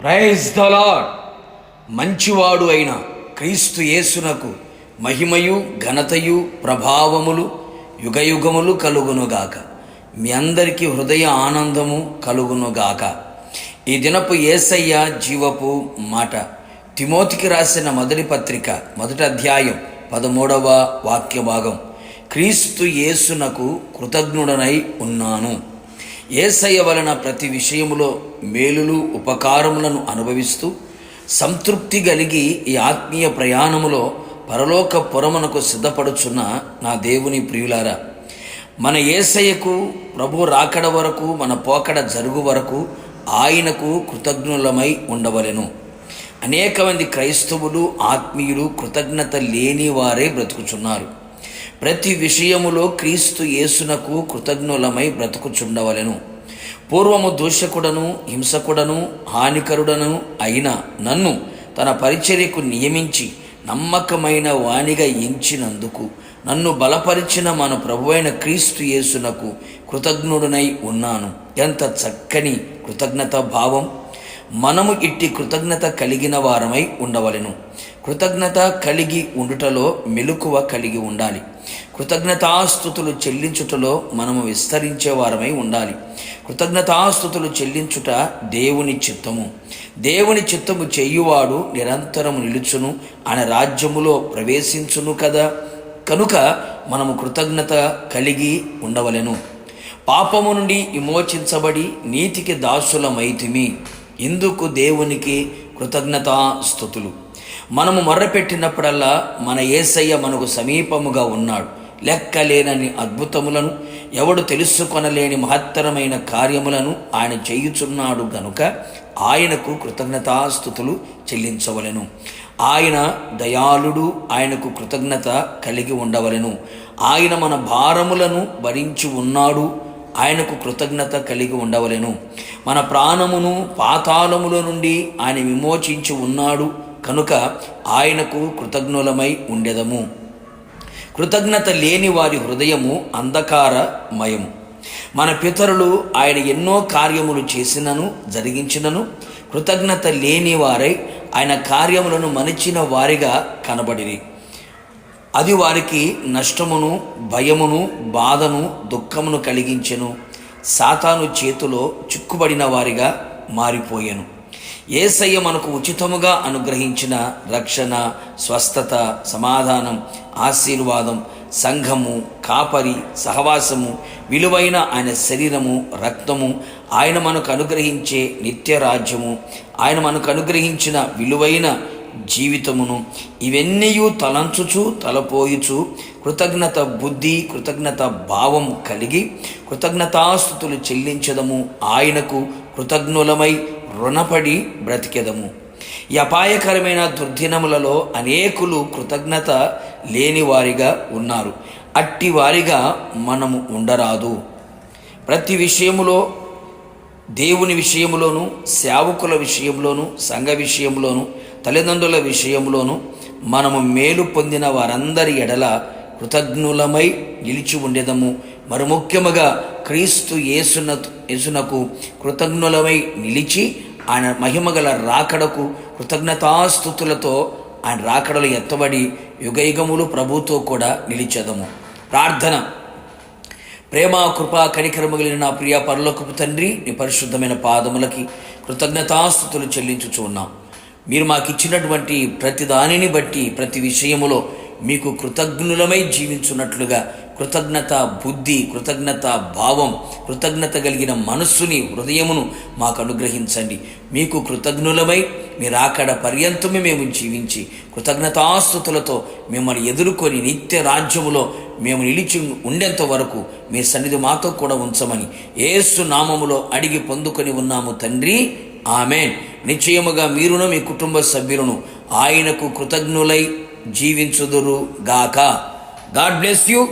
Praise the మంచివాడు అయిన క్రీస్తు యేసునకు మహిమయు ఘనతయు ప్రభావములు యుగయుగములు కలుగునుగాక. మీ అందరికీ హృదయ ఆనందము కలుగునుగాక. ఈ దినపు ఏసయ్య జీవపు మాట. తిమోతికి రాసిన మొదటి పత్రిక మొదటి అధ్యాయం పదమూడవ వాక్య భాగం క్రీస్తు యేసునకు కృతజ్ఞుడనై ఉన్నాను. ఏసయ్య వలన ప్రతి విషయములో మేలులు ఉపకారములను అనుభవిస్తూ సంతృప్తి కలిగి ఈ ఆత్మీయ ప్రయాణములో పరలోక పురమునకు సిద్ధపడుచున్న నా దేవుని ప్రియులారా మన ఏసయ్యకు ప్రభు రాకడ వరకు మన పోకడ జరుగు వరకు ఆయనకు కృతజ్ఞులమై ఉండవలెను. అనేక మంది క్రైస్తవులు ఆత్మీయులు కృతజ్ఞత లేని వారే బ్రతుకుచున్నారు. ప్రతి విషయములో క్రీస్తు యేసునకు కృతజ్ఞులమై బ్రతుకుచుండవలెను. పూర్వము దూషకుడను హింసకుడను హానికరుడను అయిన నన్ను తన పరిచర్యకు నియమించి నమ్మకమైన వాణిగా ఎంచినందుకు నన్ను బలపరిచిన మన ప్రభువైన క్రీస్తు యేసునకు కృతజ్ఞుడనై ఉన్నాను. ఎంత చక్కని కృతజ్ఞత భావం! మనము ఇట్టి కృతజ్ఞత కలిగిన వారమై ఉండవలెను. కృతజ్ఞత కలిగి ఉండుటలో మెలకువ కలిగి ఉండాలి. కృతజ్ఞతాస్థుతులు చెల్లించుటలో మనము విస్తరించే వారమై ఉండాలి. కృతజ్ఞతాస్థుతులు చెల్లించుట దేవుని చిత్తము. దేవుని చిత్తము చేయువాడు నిరంతరము నిలుచును ఆయన రాజ్యములో ప్రవేశించును కదా. కనుక మనము కృతజ్ఞత కలిగి ఉండవలెను. పాపము నుండి విమోచించబడి నీతికి దాసులమైతిమి. ఇందుకు దేవునికి కృతజ్ఞతాస్థుతులు. మనము మొర్రపెట్టినప్పుడల్లా మన ఏసయ్య మనకు సమీపముగా ఉన్నాడు. లెక్కలేనని అద్భుతములను ఎవడు తెలుసుకొనలేని మహత్తరమైన కార్యములను ఆయన చేయుచున్నాడు గనుక ఆయనకు కృతజ్ఞతాస్థుతులు చెల్లించవలెను. ఆయన దయాళుడు ఆయనకు కృతజ్ఞత కలిగి ఉండవలెను. ఆయన మన భారములను భరించి ఉన్నాడు ఆయనకు కృతజ్ఞత కలిగి ఉండవలెను. మన ప్రాణమును పాతాళముల నుండి ఆయన విమోచించి ఉన్నాడు కనుక ఆయనకు కృతజ్ఞులమై ఉండెదము. కృతజ్ఞత లేని వారి హృదయము అంధకారమయము. మన పితరులు ఆయన ఎన్నో కార్యములు చేసినను జరిగించినను కృతజ్ఞత లేని వారై ఆయన కార్యములను మనిచిన వారిగా కనబడిరి. అది వారికి నష్టమును భయమును బాధను దుఃఖమును కలిగించెను. సాతాను చేతిలో చిక్కుబడిన వారిగా మారిపోయాను. ఏసయ్య మనకు ఉచితముగా అనుగ్రహించిన రక్షణ స్వస్థత సమాధానం ఆశీర్వాదం సంఘము కాపరి సహవాసము విలువైన ఆయన శరీరము రక్తము ఆయన మనకు అనుగ్రహించే నిత్య రాజ్యము ఆయన మనకు అనుగ్రహించిన విలువైన జీవితమును ఇవన్నీ తలంచుచు తలపోయుచు కృతజ్ఞత బుద్ధి కృతజ్ఞత భావం కలిగి కృతజ్ఞతాస్థుతులు చెల్లించదము. ఆయనకు కృతజ్ఞులమై రుణపడి బ్రతికెదము. ఈ అపాయకరమైన దుర్దినములలో అనేకులు కృతజ్ఞత లేని వారిగా ఉన్నారు. అట్టి వారిగా మనము ఉండరాదు. ప్రతి విషయములో దేవుని విషయంలోను సేవకుల విషయంలోను సంఘ విషయంలోను తల్లిదండ్రుల విషయంలోను మనము మేలు పొందిన వారందరి ఎడల కృతజ్ఞులమై నిలిచి ఉండేదము. మరి ముఖ్యముగా క్రీస్తు యేసున యేసునకు కృతజ్ఞులమై నిలిచి ఆయన మహిమగల రాకడకు కృతజ్ఞతాస్థుతులతో ఆయన రాకడలు ఎత్తబడి యుగయుగములు ప్రభుతో కూడా నిలిచెదము. ప్రార్థన. ప్రేమ కృపా కనికరము కలిగిన నా ప్రియ పరలోకపు తండ్రి నీ పరిశుద్ధమైన పాదములకి కృతజ్ఞతాస్థుతులు చెల్లించుచు ఉన్నాం. మీరు మాకు ఇచ్చినటువంటి ప్రతి దానిని బట్టి ప్రతి విషయములో మీకు కృతజ్ఞులమై జీవించున్నట్లుగా కృతజ్ఞత బుద్ధి కృతజ్ఞత భావం కృతజ్ఞత కలిగిన మనస్సుని హృదయమును మాకు అనుగ్రహించండి. మీకు కృతజ్ఞులమై మీరు అక్కడ పర్యంతమే మేము జీవించి కృతజ్ఞతాస్థుతులతో మిమ్మల్ని ఎదుర్కొని నిత్య రాజ్యములో మేము నిలిచి ఉండేంత వరకు మీ సన్నిధి మాతో కూడా ఉంచమని ఏసు నామములో అడిగి పొందుకొని ఉన్నాము తండ్రి. ఆమె నిశ్చయముగా మీరును మీ కుటుంబ సభ్యులను ఆయనకు కృతజ్ఞులై జీవించుదురు గాక. God bless you.